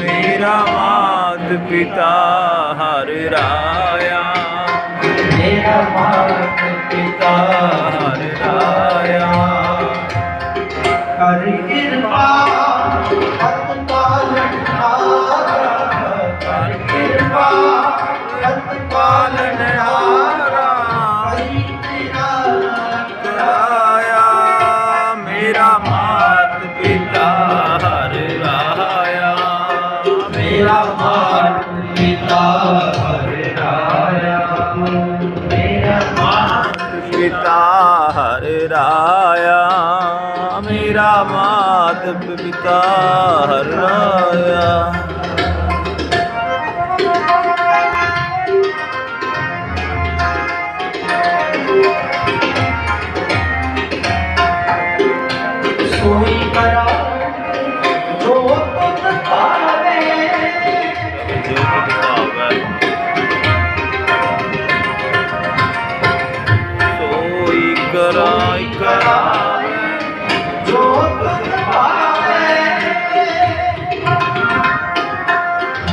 ਮੇਰਾ ਮਾਤ ਪਿਤਾ ਹਰ ਰਾਇਆ। ਮੇਰਾ ਮਾਤ ਪਿਤਾ ਹਰ ਰਾਇਆ। ਕਰ ਕਿਰਪਾ, ਹੱਥ ਪਾਲਣ ਹਾਰਾ ਕਰ ਕਿਰਪਾ, ਹੱਥ ਪਾਲਣ ਮੇਰਾ ਮਾਤ ਪਿਤਾ ਹਰਿ ਰਾਇਆ ਮੇਰਾ ਮਾਤ ਪਿਤਾ ਹਰ ਰਾਇਆ ਮੇਰਾ ਮਾਤ ਪਿਤਾ ਹਰ ਕਰਾਈ ਕਰਾਵੇ ਜੋ ਤੁਧ ਭਾਵੇ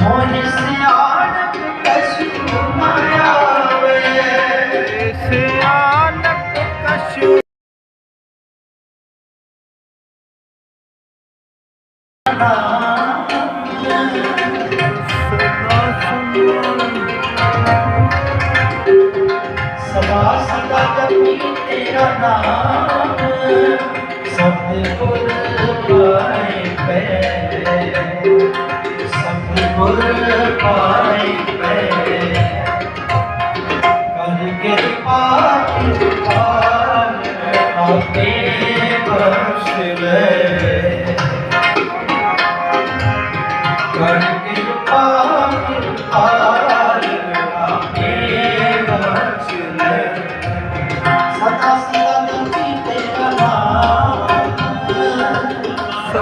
ਮੋਹ ਸਿਆਣਪ ਕਛੂ ਨਾ ਆਵੇ। ਸਿਆਨਕ ਕਛੂ ਸਦਾ ਸਦਾ ਸਦਾ ਜਪੀ ਤੇਰਾ ਨਾਮ ਸਤਿਗੁਰ ਪਾਏ ਪੈ ਸਤਿਗੁਰ ਪਾਏ ਪੈ ਕਰ ਕਿਰਪਾ ਕਿਰਪਾ ਆਪੇ